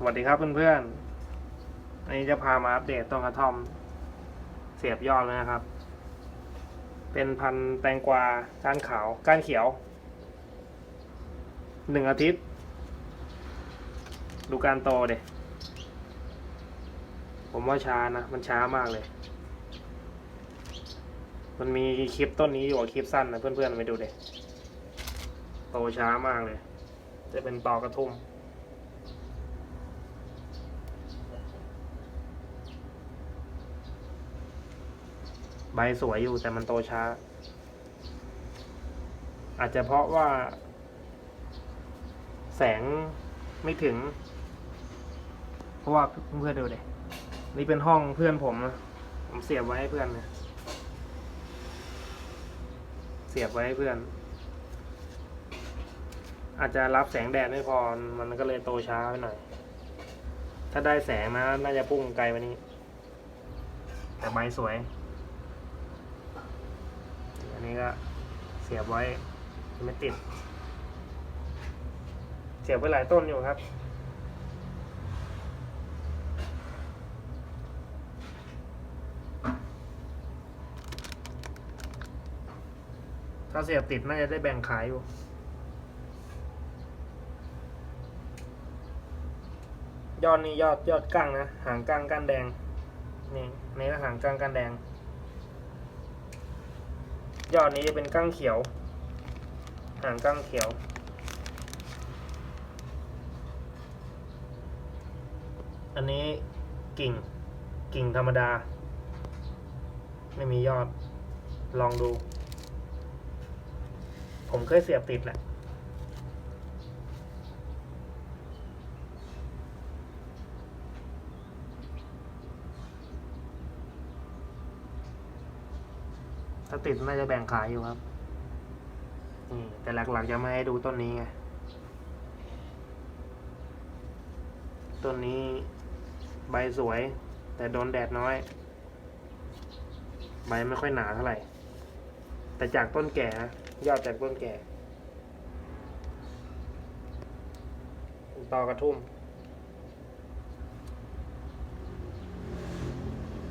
สวัสดีครับเพื่อนๆ อันนี้จะพามาอัปเดตต้นกระท่อม เสียบยอดเลยนะครับ เป็นพันธุ์แตงกวาก้านขาวก้านเขียว หนึ่งอาทิตย์ ดูการโตเด็ผมว่าช้านะ มันช้ามากเลย มันมีคลิปต้นนี้อยู่กับคลิปสั้นนะเพื่อนๆไปดูเด็โตช้ามากเลย จะเป็นตอกระทุ่ม ใบสวยอยู่แต่มันโตช้า อาจจะเพราะว่า แสงไม่ถึง เพราะว่าเพื่อนดูเด็นี่เป็นห้องเพื่อนผมนะผมเสียบไว้ให้เพื่อนนะเสียบไว้ให้เพื่อน อาจจะรับแสงแดดไม่พอมันก็เลยโตช้าไปหน่อย ถ้าได้แสงนะ น่าจะพุ่งไกลกว่านี้ แต่ใบสวย อันนี้ก็เสียบไว้ไม่ติด เสียบไว้หลายต้นอยู่ครับ ถ้าเสียบติดน่าจะได้แบ่งขายอยู่ยอดนี่ยอดยอดก้างนะหางก้างก้านแดง นี่นี่ก็หางก้างก้านแดง ยอดนี้จะเป็นก้างเขียว หางก้างเขียว อันนี้กิ่ง กิ่งธรรมดา ไม่มียอด ลองดู ผมเคยเสียบติดแหละ ถ้าติดน่าจะแบ่งขายอยู่ครับนี่แต่หลักๆจะไม่ให้ดูต้นนี้ไงต้นนี้ใบสวย แต่โดนแดดน้อย ใบไม่ค่อยหนาเท่าไหร่ แต่จากต้นแก่นะยอดจากต้นแก่ตอกระทุ่ม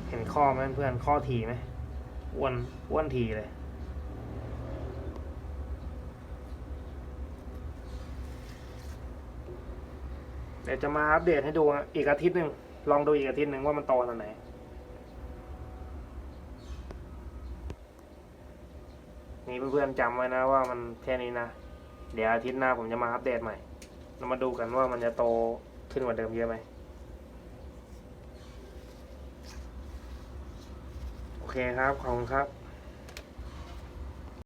เห็นข้อไหมเพื่อนข้อถี่ไหม อ้วนอ้วนทีเลย เดี๋ยวจะมาอัปเดตให้ดูอีกอาทิตย์หนึ่งลองดูอีกอาทิตย์หนึ่งว่ามันโตตอนไหนนี่เพื่อนๆจำไว้นะว่ามันแค่นี้นะ เดี๋ยวอาทิตย์หน้าผมจะมาอัปเดตใหม่ เรามาดูกันว่ามันจะโตขึ้นกว่าเดิมเยอะไหม โอเค ครับ ขอบคุณครับ